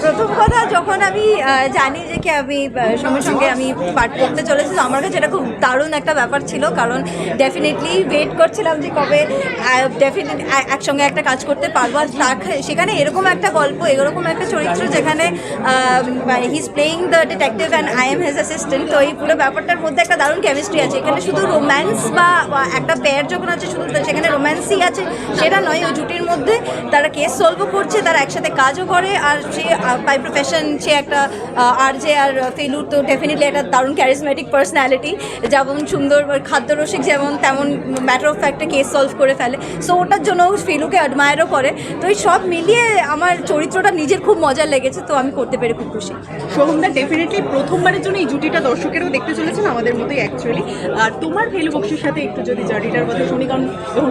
প্রথম কথা যখন আমি জানি যে কি আমি সঙ্গে সঙ্গে আমি পাঠ করতে চলেছি আমার কাছে এটা খুব দারুণ একটা ব্যাপার ছিল, কারণ ডেফিনেটলি ওয়েট করছিলাম যে কবে ডেফিনেট একসঙ্গে একটা কাজ করতে পারব। আর সেখানে এরকম একটা গল্প, এরকম একটা চরিত্র যেখানে he is playing the detective and I am his assistant তো এই পুরো ব্যাপারটার মধ্যে একটা দারুণ কেমিস্ট্রি আছে। এখানে শুধু রোম্যান্স বা বা একটা পেয়ার যখন আছে, শুধু সেখানে রোম্যান্সই আছে, সেটা নয়, ওই জুটির মধ্যে তারা কেস সলভও করছে, তারা একসাথে কাজও করে, আর সে বাই প্রফেশন সে একটা আর যে আর ফেলুর তো ডেফিনেটলি একটা দারুণ ক্যারিসমেটিক পার্সোনালিটি যেমন সুন্দর খাদ্যরসিক যেমন তেমন ম্যাটার অফ ফ্যাক্টে কেস সলভ করে ফেলে। সো ওটার জন্য ফেলুকে অ্যাডমায়ারও করে। তো এই সব মিলিয়ে আমার চরিত্রটা নিজের খুব মজা লেগেছে তো আমি করতে পেরে খুব খুশি। সোহমদা ডেফিনেটলি প্রথমবারের জন্য এই জুটিটা দর্শকেরও দেখতে চলেছেন আমাদের মতোই অ্যাকচুয়ালি আর তোমার ভেলু বক্সির সাথে একটু যদি জার্নিটার কথা শুনি কারণ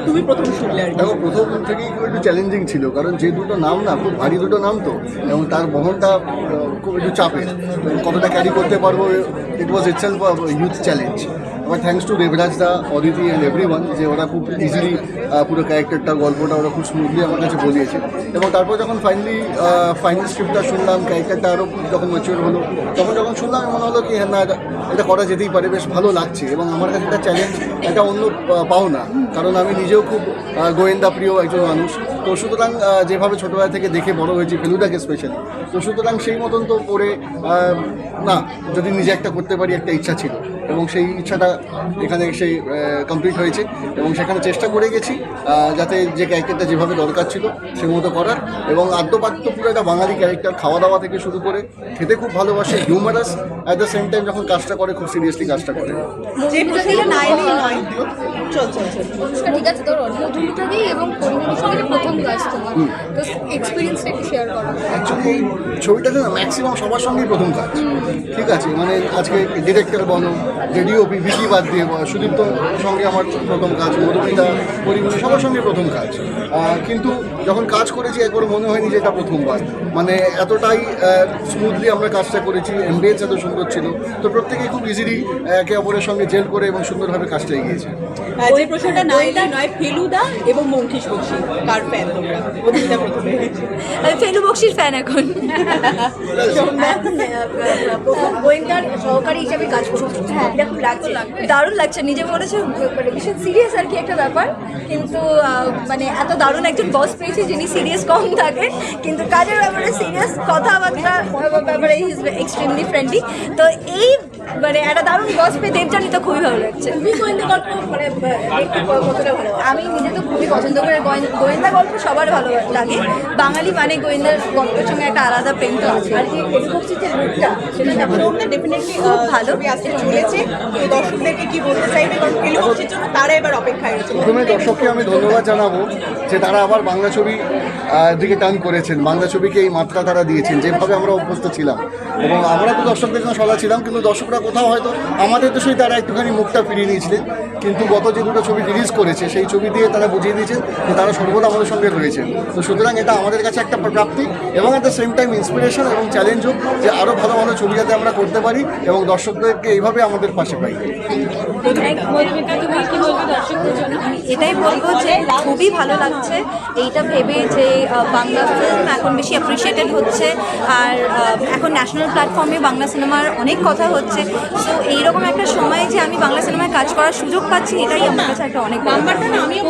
তুমি প্রথম শুনলে আর দেখো প্রথম থেকেই একটু চ্যালেঞ্জিং ছিল কারণ যে দুটো নাম না খুব ভারী দুটো নাম তো এবং তার বহনটা একটু চাপের কতটা ক্যারি করতে পারব it was itself youth challenge আবার thanks to Debraj da Aditi and everyone যে ওরা খুব ইজিলি পুরো ক্যারেক্টারটা গল্পটা ওরা খুব স্মুথলি আমার কাছে বলিয়েছে। এবং তারপর যখন ফাইনালি ফাইনাল স্ক্রিপ্টটা শুনলাম ক্যারেক্টারটা আরও যখন ম্যাচিওর হলো, তখন যখন শুনলাম, মনে হলো কি হ্যাঁ না, এটা- এটা করা যেতেই পারে, বেশ ভালো লাগছে। এবং আমার কাছে একটা চ্যালেঞ্জ একটা অন্য পাও না কারণ আমি নিজেও খুব গোয়েন্দা প্রিয় একজন মানুষ। তো সুতরাং যেভাবে ছোটোবেলা থেকে দেখে বড় হয়েছি ফেলুদাকে স্পেশালি তো সুতরাং সেই মতন তো করে না, যদি নিজে একটা করতে পারি, একটা ইচ্ছা ছিল। এবং সেই ইচ্ছাটা এখানে এসে কমপ্লিট হয়েছে এবং সেখানে চেষ্টা করে গেছি যাতে যে ক্যারেক্টারটা যেভাবে দরকার ছিল সে মতো করার এবং আদ্যপাদ্য পুরো একটা বাঙালি ক্যারেক্টার খাওয়া দাওয়া থেকে শুরু করে খেতে খুব ভালোবাসে humorous at the same time যখন কাজটা করে খুব সিরিয়াসলি কাজটা করে যে প্রশ্নটা না এলেই নয় চল চল চল নমস্কার ঠিক আছে তোর এবং প্রথম কাজ তোমার তো এক্সপিরিয়েন্সটা একটু শেয়ার করো অ্যাকচুয়ালি ছবিটাতে না ম্যাক্সিমাম সবার সঙ্গেই প্রথম কাজ ঠিক আছে মানে আজকে ডিরেক্টর বলো রেডিওপি ভিকি বাদ দিয়ে সুদীপ্ত সঙ্গে আমার প্রথম কাজ মধুমিতা পরিমণি সবার সঙ্গে প্রথম কাজ। কিন্তু যখন কাজ করেছি একবার মনে হয়নি যে এটা প্রথমবার। মানে এতটাই স্মুথলি আমরা কাজটা করেছি এমবিএস এত সুন্দর ছিল। তো প্রত্যেকেই খুব ইজিলি একে অপরের সঙ্গে জেল করে এবং সুন্দরভাবে কাজটা এগিয়েছে যে প্রশ্নটা নয় ফেলুদা এবং মঙ্কিশ বক্সি কার ফ্যান তোমরা? প্রথমে। ফেলু বক্সির ফ্যান এখন। প্রথম গোয়েন্দার সহকারী হিসেবে কাজ করছি। এটা খুব লাগছে। দারুণ লাগছে। নিজে মনে হচ্ছে মানে ভীষণ সিরিয়াস আর কি একটা ব্যাপার। কিন্তু মানে এত দারুণ একজন বস পেয়েছি যিনি সিরিয়াস কম থাকে। কিন্তু কাজের ব্যাপারে সিরিয়াস কথাবার্তা ব্যাপারে ইজ এক্সট্রিমলি ফ্রেন্ডলি তো এই মানে একটা দারুণ পেয়ে দেবজানি তো খুবই ভালো লাগছে। তুমি গোয়েন্দা গল্প মানে দেখতে কতটা ভালো আমি নিজে তো খুবই পছন্দ করে গোয়েন- গোয়েন্দা গল্প সবার ভালো লাগে। বাঙালি মানে গোয়েন্দার গল্পের সঙ্গে একটা আলাদা প্রেম তো আছে। আর যে রূপটা সেটা ডেফিনেটলি খুব ভালো। আসতে চলেছে। তো দর্শকদেরকে কি বলতে চাইবে? কারণ ফেলু বক্সির জন্য তারা এবার অপেক্ষায় রয়েছে। প্রথমে দর্শককে আমি ধন্যবাদ জানাব যে তারা আবার বাংলা ছবি দিকে টান করেছেন। বাংলা ছবিকে এই মাত্রা তারা দিয়েছেন যেভাবে আমরা অভ্যস্ত ছিলাম। এবং আমরা তো দর্শকদের জন্য সলা ছিলাম কিন্তু দর্শকরা কোথাও হয়তো আমাদের তো সেই তারা একটুখানি মুখটা ফিরিয়ে নিয়েছিলেন কিন্তু গত যে দুটো ছবি রিলিজ করেছে, সেই ছবি দিয়ে তারা বুঝিয়ে দিয়েছেন যে তারা সর্বদা আমাদের সঙ্গে রয়েছেন তো সুতরাং এটা আমাদের কাছে একটা প্রাপ্তি এবং at the same time inspiration এবং চ্যালেঞ্জ হোক যে আরও ভালো ভালো ছবি যাতে আমরা করতে পারি এবং দর্শকদেরকে এইভাবে আমাদের পাশে পাই। এটাই বলব যে খুবই ভালো লাগছে, এইটা ভেবে যে বাংলা ফিল্ম এখন বেশি অ্যাপ্রিসিয়েটেড হচ্ছে, আর এখন ন্যাশনাল প্ল্যাটফর্মে বাংলা সিনেমার অনেক কথা হচ্ছে। সো এইরকম একটা সময় যে আমি বাংলা সিনেমায় কাজ করার সুযোগ পাচ্ছি, এটাই আমার কাছে একটা অনেক নাম্বারটা না, আমিও